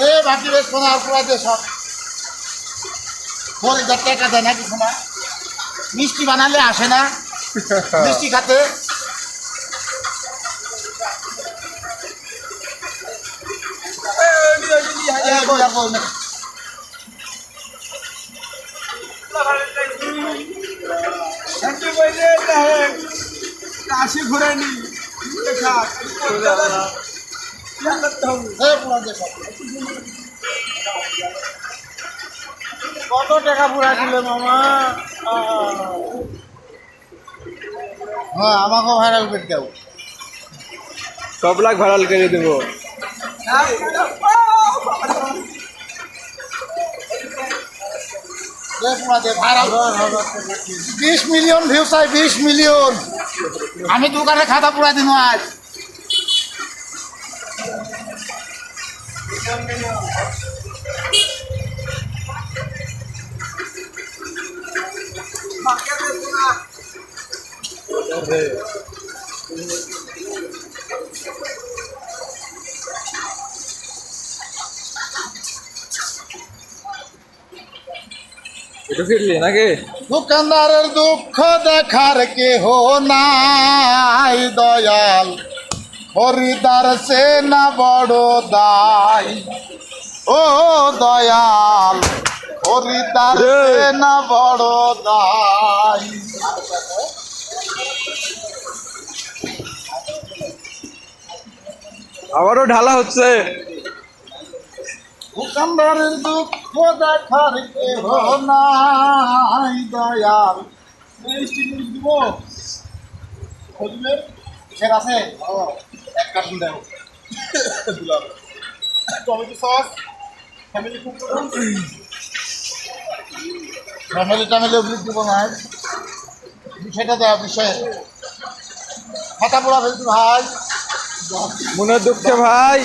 এ বাকি বেশ আর পুরা দিয়ে সব। হাজার টাকা দেয় না কিছু না মিষ্টি বানালে আসে না। মিষ্টি খাতে। এ, ঘুরে না। কত টাকা পুরা দিলে মামা? হ্যাঁ আমাকেও ভাইরাল করে দাও। সব লাখ ভাড়াল করে দেবো। দে পুরা দে ভাইরাল বিশ মিলিয়ন ভিউ চাই বিশ মিলিয়ন আমি দোকানে খাতা পুরা দিন আজ। একটু ফিরলি নাকি? দোকানদারের দুঃখ দেখার কেহ নাই দয়াল। খরিদার সে না বড় দায়। ও দয়াল খরিদার সে না বড় দায়। আবারও ঢালা হচ্ছে। দোকানদারের দুঃখ দেখার কেহ নাই দয়াল দিব। খুঁজবে আছে? এক cartoon tomato sauce. Family cook family দিব না। বিষয়টা দেওয়া বিষয়। খাতা পড়া ভাই। মনের দুঃখে ভাই।